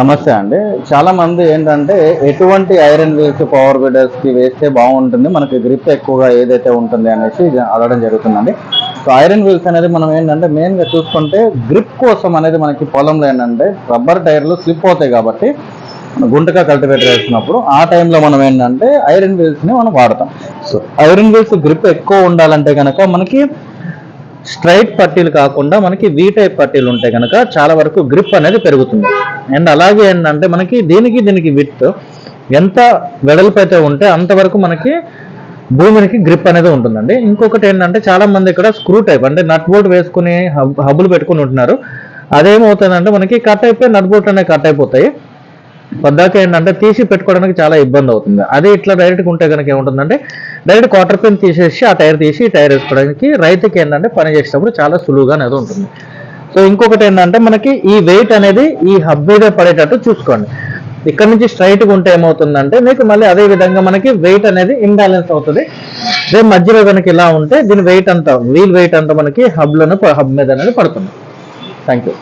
నమస్తే అండి. చాలా మంది ఏంటంటే ఎటువంటి ఐరన్ వీల్స్ పవర్ బిడర్స్కి వేస్తే బాగుంటుంది మనకి గ్రిప్ ఎక్కువగా ఏదైతే ఉంటుంది అనేసి అడగడం జరుగుతుందండి. సో ఐరన్ వీల్స్ అనేది మనం ఏంటంటే మెయిన్గా చూసుకుంటే గ్రిప్ కోసం అనేది మనకి పొలంలో ఏంటంటే రబ్బర్ టైర్లు స్లిప్ అవుతాయి కాబట్టి గుంటగా కల్టివేటర్ వేసినప్పుడు ఆ టైంలో మనం ఏంటంటే ఐరన్ వీల్స్ని మనం వాడతాం. సో ఐరన్ వీల్స్ గ్రిప్ ఎక్కువ ఉండాలంటే కనుక మనకి స్ట్రైట్ పట్టీలు కాకుండా మనకి వీ టైప్ పట్టీలు ఉంటాయి కనుక చాలా వరకు గ్రిప్ అనేది పెరుగుతుంది. అండ్ అలాగే ఏంటంటే మనకి దీనికి దీనికి విత్ ఎంత వెడల్పు అయితే ఉంటే అంతవరకు మనకి భూమికి గ్రిప్ అనేది ఉంటుందండి. ఇంకొకటి ఏంటంటే చాలా మంది ఇక్కడ స్క్రూ టైప్ అంటే నట్ బోల్ట్ వేసుకుని హబ్బులు పెట్టుకుని ఉంటున్నారు. అదేమవుతుందంటే మనకి కట్ అయిపోయి నట్ బోల్ట్ అనేవి కట్ అయిపోతాయి. పద్దాక ఏంటంటే తీసి పెట్టుకోవడానికి చాలా ఇబ్బంది అవుతుంది. అదే ఇట్లా డైరెక్ట్గా ఉంటే కనుక ఏముంటుందంటే డైరెక్ట్ క్వార్టర్ పెన్ తీసేసి ఆ టైర్ తీసి టైర్ వేసుకోవడానికి రైతుకి ఏంటంటే పని చేసేటప్పుడు చాలా సులువుగా అనేది ఉంటుంది. సో ఇంకొకటి ఏంటంటే మనకి ఈ వెయిట్ అనేది ఈ హబ్ మీద పడేటట్టు చూసుకోండి. ఇక్కడ నుంచి స్ట్రైట్గా ఉంటే ఏమవుతుందంటే మీకు మళ్ళీ అదే విధంగా మనకి వెయిట్ అనేది ఇంబ్యాలెన్స్ అవుతుంది. రేపు మధ్యలో కనుక ఇలా ఉంటే దీని వెయిట్ అంతా వీల్ వెయిట్ అంతా మనకి హబ్లోనే హబ్ మీద అనేది పడుతుంది. Thank you